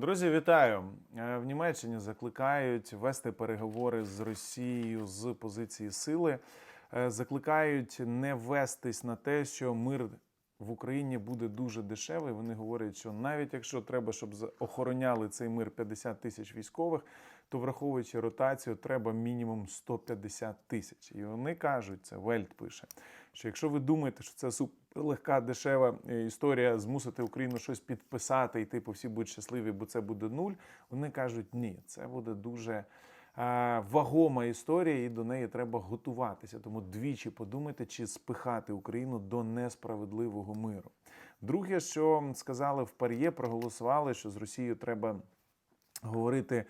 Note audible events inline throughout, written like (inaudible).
Друзі, вітаю! Е, В Німеччині закликають вести переговори з Росією з позиції сили. Е, Закликають не вестись на те, що мир в Україні буде дуже дешевий. Вони говорять, що навіть якщо треба, щоб охороняли цей мир 50 тисяч військових, то враховуючи ротацію, треба мінімум 150 тисяч. І вони кажуть, це Вельт пише, що якщо ви думаєте, що це суперлегка дешева е, історія змусити Україну щось підписати, і типу всі будуть щасливі, бо це буде нуль. Вони кажуть, ні, це буде дуже вагома історія, і до неї треба готуватися. Тому двічі подумайте, чи спихати Україну до несправедливого миру. Друге, що сказали в Пар'є, проголосували, що з Росією треба говорити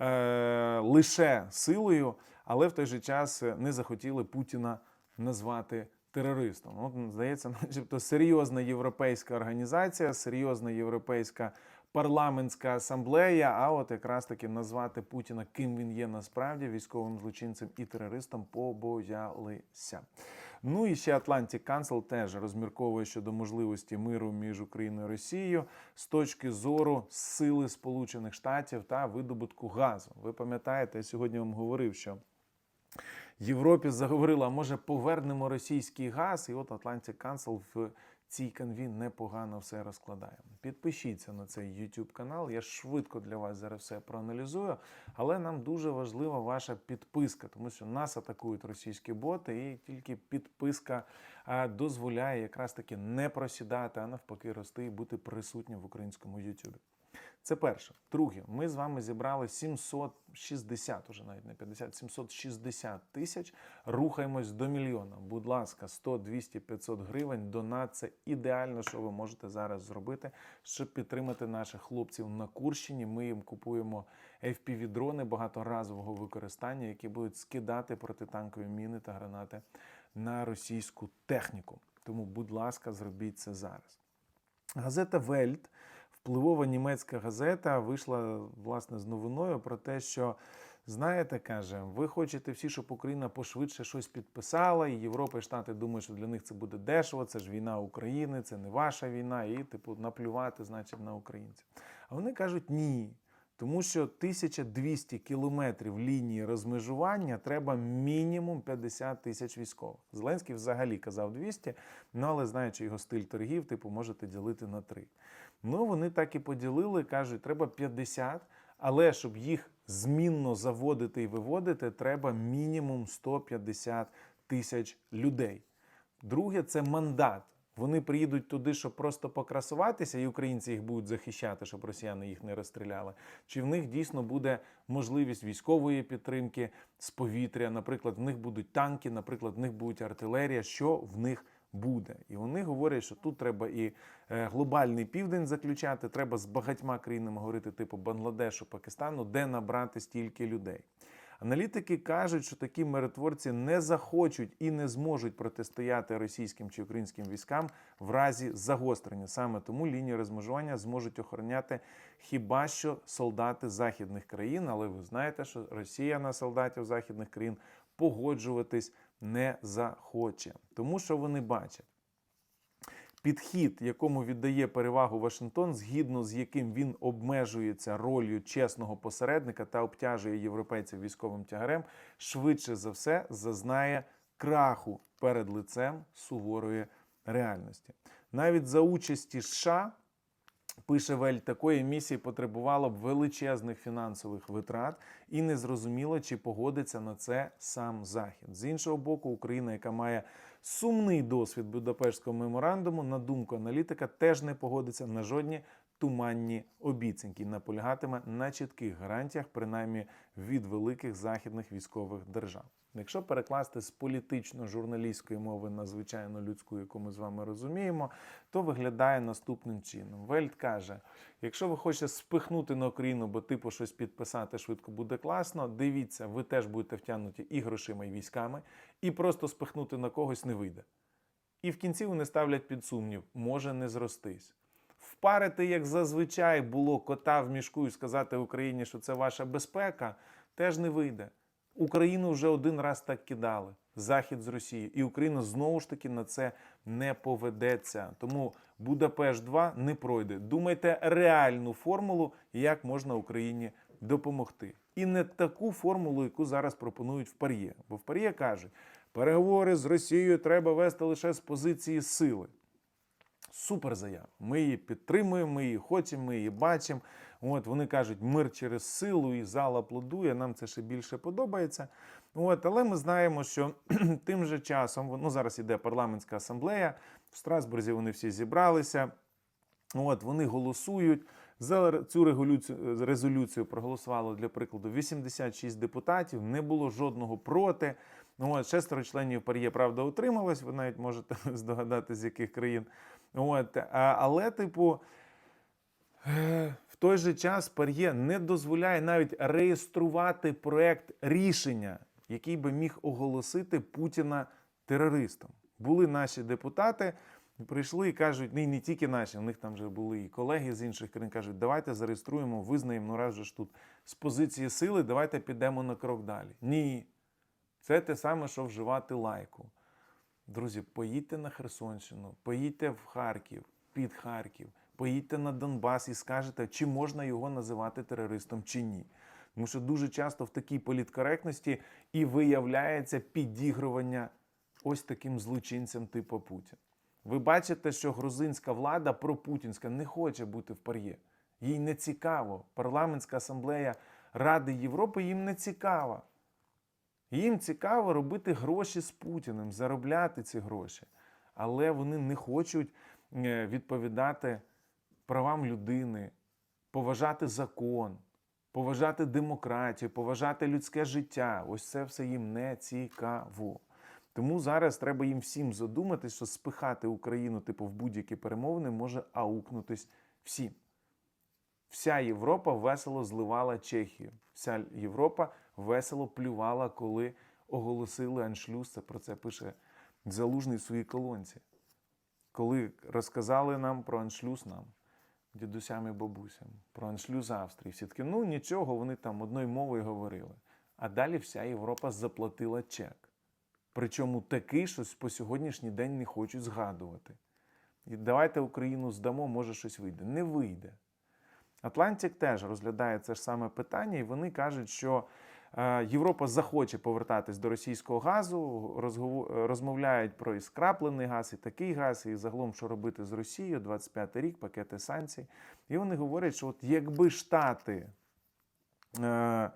е, лише силою, але в той же час не захотіли Путіна назвати терористом. От, здається, (laughs) начебто серйозна європейська організація, серйозна європейська парламентська асамблея. А от якраз таки назвати Путіна, ким він є насправді, військовим злочинцем і терористом, побоялися. Ну і ще Atlantic Council теж розмірковує щодо можливості миру між Україною і Росією з точки зору сили Сполучених Штатів та видобутку газу. Ви пам'ятаєте, я сьогодні вам говорив, що Європі заговорила, може повернемо російський газ, і от Atlantic Council в цій канві непогано все розкладає. Підпишіться на цей YouTube канал. Я швидко для вас зараз все проаналізую, але нам дуже важлива ваша підписка, тому що нас атакують російські боти, і тільки підписка дозволяє якраз таки не просідати, а навпаки рости і бути присутнім в українському YouTube. Це перше. Друге, ми з вами зібрали 760, уже навіть не 50, 760 тисяч. Рухаємось до мільйона. Будь ласка, 100, 200, 500 гривень. Донат це ідеально, що ви можете зараз зробити, щоб підтримати наших хлопців на Курщині. Ми їм купуємо FPV-дрони багаторазового використання, які будуть скидати протитанкові міни та гранати на російську техніку. Тому, будь ласка, зробіть це зараз. Газета Вельт, впливова німецька газета, вийшла власне з новиною про те, що знаєте, каже, ви хочете всі, щоб Україна пошвидше щось підписала, і Європа і Штати думають, що для них це буде дешево, це ж війна України, це не ваша війна, і типу наплювати, значить, на українців. А вони кажуть ні. Тому що 1200 кілометрів лінії розмежування треба мінімум 50 тисяч військових. Зеленський взагалі казав 200, ну але знаючи його стиль торгів, типу можете ділити на 3. Ну вони так і поділили, кажуть, треба 50, але щоб їх змінно заводити і виводити, треба мінімум 150 тисяч людей. Друге це мандат. Вони приїдуть туди, щоб просто покрасуватися, і українці їх будуть захищати, щоб росіяни їх не розстріляли. Чи в них дійсно буде можливість військової підтримки з повітря? Наприклад, в них будуть танки, наприклад, в них буде артилерія. Що в них буде? І вони говорять, що тут треба і е, глобальний південь заключати, треба з багатьма країнами говорити, типу Бангладешу, Пакистану, де набрати стільки людей. Аналітики кажуть, що такі миротворці не захочуть і не зможуть протистояти російським чи українським військам в разі загострення. Саме тому лінію розмежування зможуть охороняти хіба що солдати західних країн. Але ви знаєте, що Росія на солдатів західних країн погоджуватись не захоче, тому що вони бачать. Підхід, якому віддає перевагу Вашингтон, згідно з яким він обмежується ролью чесного посередника та обтяжує європейців військовим тягарем, швидше за все зазнає краху перед лицем суворої реальності. Навіть за участі США Пише Вель, такої місії потребувало б величезних фінансових витрат, і незрозуміло, чи погодиться на це сам Захід. З іншого боку, Україна, яка має сумний досвід Будапештського меморандуму, на думку аналітика, теж не погодиться на жодні туманні обіцянки, і наполягатиме на чітких гарантіях, принаймні від великих західних військових держав. Якщо перекласти з політично-журналістської мови на звичайну людську, яку ми з вами розуміємо, то виглядає наступним чином. Вельт каже: якщо ви хочете спихнути на Україну, бо типу щось підписати швидко буде класно, дивіться, ви теж будете втягнуті і грошима, і військами, і просто спихнути на когось не вийде. І в кінці вони ставлять під сумнів, може не зростись. Впарити, як зазвичай було кота в мішку і сказати Україні, що це ваша безпека, теж не вийде. Україну вже один раз так кидали. Захід з Росією, і Україна знову ж таки на це не поведеться. Тому Будапешт 2 не пройде. Думайте реальну формулу, як можна Україні допомогти. І не таку формулу, яку зараз пропонують в Пар'є. Бо в Пар'є кажуть, переговори з Росією треба вести лише з позиції сили. Супер заява. Ми її підтримуємо, ми її хочемо, ми її бачимо. От вони кажуть, мир через силу, і зал аплодує. Нам це ще більше подобається. От, але ми знаємо, що (clears throat) тим же часом ну зараз іде парламентська асамблея. В Страсбурзі вони всі зібралися. От вони голосують. За цю резолюцію проголосувало для прикладу 86 депутатів. Не було жодного проти. Ну, от, шестеро членів пар'є, правда, утрималось. Ви навіть можете (laughs) здогадати, з яких країн. От, але, типу, е, в той же час Пар'є не дозволяє навіть реєструвати проект рішення, який би міг оголосити Путіна терористом. Були наші депутати, прийшли і кажуть, ну і не тільки наші, у них там вже були і колеги з інших країн, кажуть, давайте зареєструємо, визнаємо, ну раз же ж тут з позиції сили, давайте підемо на крок далі. Ні. Це те саме, що вживати лайку. Друзі, поїдьте на Херсонщину, поїдьте в Харків, під Харків, поїдьте на Донбас і скажете, чи можна його називати терористом, чи ні. Тому що дуже часто в такій політкоректності і виявляється підігрування ось таким злочинцям типу Путін. Ви бачите, що грузинська влада пропутінська не хоче бути в пар'є. Їй не цікаво. Парламентська асамблея Ради Європи їм не цікава. Їм цікаво робити гроші з Путіним, заробляти ці гроші. Але вони не хочуть е, відповідати правам людини, поважати закон, поважати демократію, поважати людське життя. Ось це все їм не цікаво. Тому зараз треба їм всім задуматись, що спихати Україну, типу, в будь-які перемовини може аукнутись всім. Вся Європа весело зливала Чехію. Вся Європа весело плювала, коли оголосили аншлюз. Це про це пише Залужний в своїй колонці. Коли розказали нам про аншлюз нам, дідусям і бабусям, про аншлюз Австрії. Всі таки, ну нічого, вони там одною мовою говорили. А далі вся Європа заплатила чек. Причому такий, що по сьогоднішній день не хочуть згадувати. І давайте Україну здамо, може щось вийде. Не вийде. Атлантик теж розглядає це ж саме питання, і вони кажуть, що Європа захоче повертатись до російського газу, розмовляють про і скраплений газ, і такий газ, і загалом, що робити з Росією, 25 рік, пакети санкцій. І вони говорять, що от якби Штати е,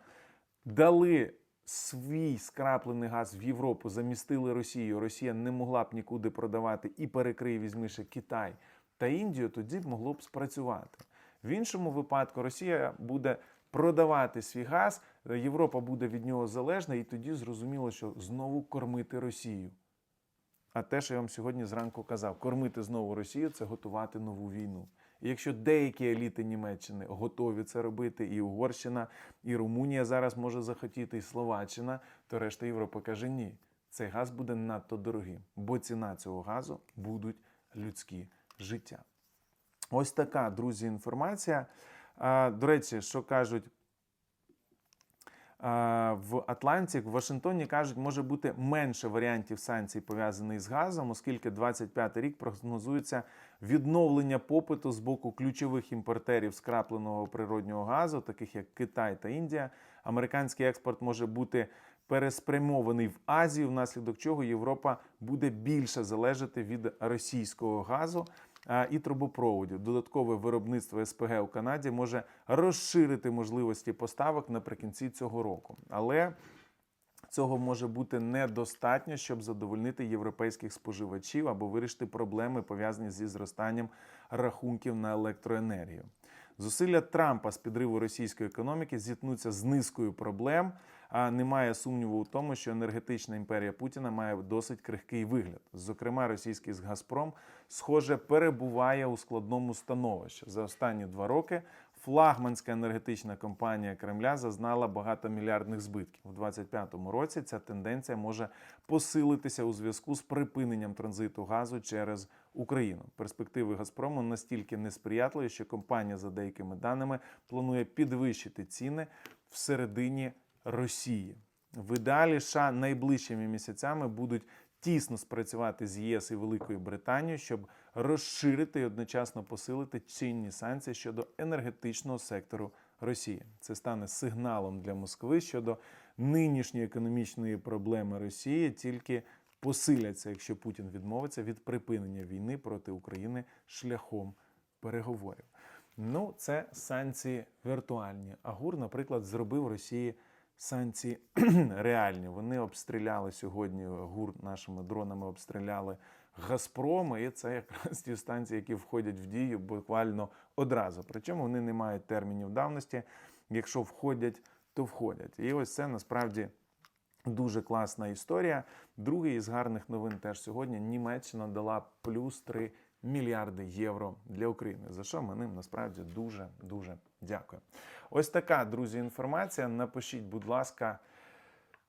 дали свій скраплений газ в Європу, замістили Росію, Росія не могла б нікуди продавати і перекриє, візьми ще Китай та Індію, тоді б могло б спрацювати. В іншому випадку Росія буде продавати свій газ, Європа буде від нього залежна, і тоді зрозуміло, що знову кормити Росію. А те, що я вам сьогодні зранку казав, кормити знову Росію це готувати нову війну. І якщо деякі еліти Німеччини готові це робити, і Угорщина, і Румунія зараз може захотіти, і Словаччина, то решта Європи каже ні. Цей газ буде надто дорогим, бо ціна цього газу будуть людські життя. Ось така, друзі, інформація. А, До речі, що кажуть в Атланті, в Вашингтоні кажуть, може бути менше варіантів санкцій пов'язаних з газом, оскільки 25 рік прогнозується відновлення попиту з боку ключових імпортерів скрапленого природнього газу, таких як Китай та Індія. Американський експорт може бути переспрямований в Азію, внаслідок чого Європа буде більше залежати від російського газу і трубопроводів. Додаткове виробництво СПГ у Канаді може розширити можливості поставок наприкінці цього року. Але Цього може бути недостатньо, щоб задовольнити європейських споживачів або вирішити проблеми, пов'язані зі зростанням рахунків на електроенергію. Зусилля Трампа з підриву російської економіки зіткнуться з низкою проблем. А немає сумніву у тому, що енергетична імперія Путіна має досить крихкий вигляд. Зокрема, російський Газпром, схоже, перебуває у складному становищі. За останні два роки флагманська енергетична компанія Кремля зазнала багатомільярдних збитків. У 2025 році ця тенденція може посилитися у зв'язку з припиненням транзиту газу через Україну. Перспективи Газпрому настільки несприятливі, що компанія, за деякими даними, планує підвищити ціни в середині Росії. В ідеалі США найближчими місяцями будуть тісно спрацювати з ЄС і Великою Британією, щоб розширити і одночасно посилити чинні санкції щодо енергетичного сектору Росії. Це стане сигналом для Москви щодо нинішньої економічної проблеми Росії, тільки посиляться, якщо Путін відмовиться від припинення війни проти України шляхом переговорів. Ну, це санкції віртуальні. А ГУР, наприклад, зробив Росії санкції (clears throat) реальні. Вони обстріляли сьогодні ГУР нашими дронами обстріляли Газпром, і це якраз ті станції, які входять в дію буквально одразу. Причому вони не мають термінів давності. Якщо входять, то входять. І ось це насправді дуже класна історія. Другий із гарних новин теж сьогодні Німеччина дала плюс 3 мільярди євро для України. За що ми ним насправді дуже дуже дякуємо. Ось така друзі інформація. Напишіть, будь ласка.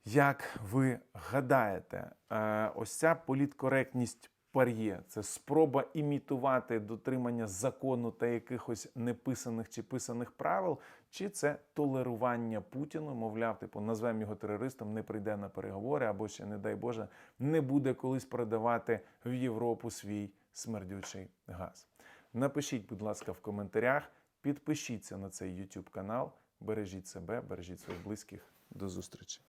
Як ви гадаєте, е, ось ця політкоректність пар'є це спроба імітувати дотримання закону та якихось неписаних чи писаних правил, чи це толерування Путіну, мовляв, типу, назвемо його терористом, не прийде на переговори, або ще, не дай Боже, не буде колись продавати в Європу свій смердючий газ. Напишіть, будь ласка, в коментарях, підпишіться на цей YouTube канал, бережіть себе, бережіть своїх близьких. До зустрічі.